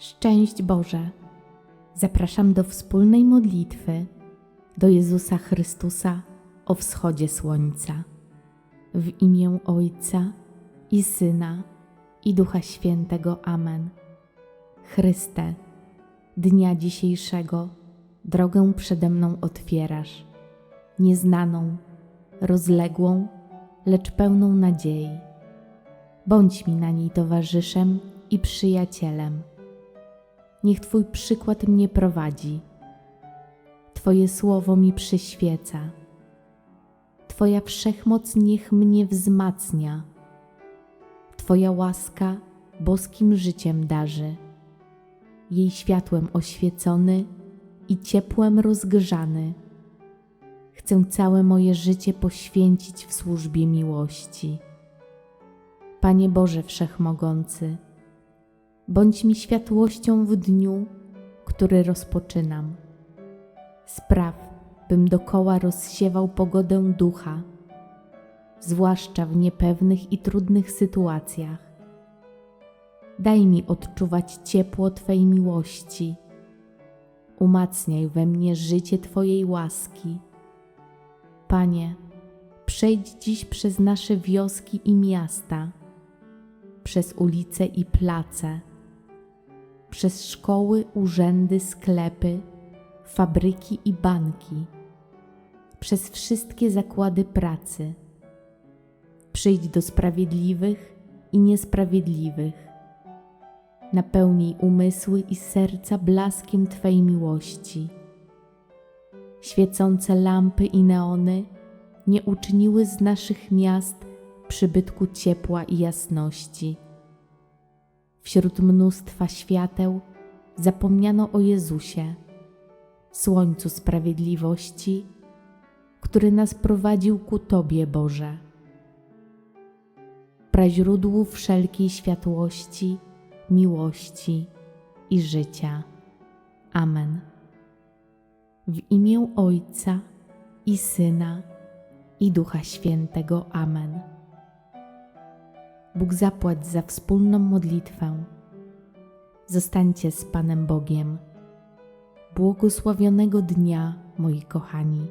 Szczęść Boże! Zapraszam do wspólnej modlitwy do Jezusa Chrystusa o wschodzie słońca. W imię Ojca i Syna i Ducha Świętego. Amen. Chryste, dnia dzisiejszego drogę przede mną otwierasz, nieznaną, rozległą, lecz pełną nadziei. Bądź mi na niej towarzyszem i przyjacielem. Niech Twój przykład mnie prowadzi. Twoje słowo mi przyświeca. Twoja wszechmoc niech mnie wzmacnia. Twoja łaska boskim życiem darzy. Jej światłem oświecony i ciepłem rozgrzany. Chcę całe moje życie poświęcić w służbie miłości. Panie Boże Wszechmogący, bądź mi światłością w dniu, który rozpoczynam. Spraw, bym dokoła rozsiewał pogodę ducha, zwłaszcza w niepewnych i trudnych sytuacjach. Daj mi odczuwać ciepło Twej miłości. Umacniaj we mnie życie Twojej łaski. Panie, przejdź dziś przez nasze wioski i miasta, przez ulice i place, przez szkoły, urzędy, sklepy, fabryki i banki, przez wszystkie zakłady pracy. Przyjdź do sprawiedliwych i niesprawiedliwych. Napełnij umysły i serca blaskiem Twej miłości. Świecące lampy i neony nie uczyniły z naszych miast przybytku ciepła i jasności. Wśród mnóstwa świateł zapomniano o Jezusie, Słońcu Sprawiedliwości, który nas prowadził ku Tobie, Boże. Praźródłu wszelkiej światłości, miłości i życia. Amen. W imię Ojca i Syna i Ducha Świętego. Amen. Bóg zapłać za wspólną modlitwę. Zostańcie z Panem Bogiem. Błogosławionego dnia, moi kochani.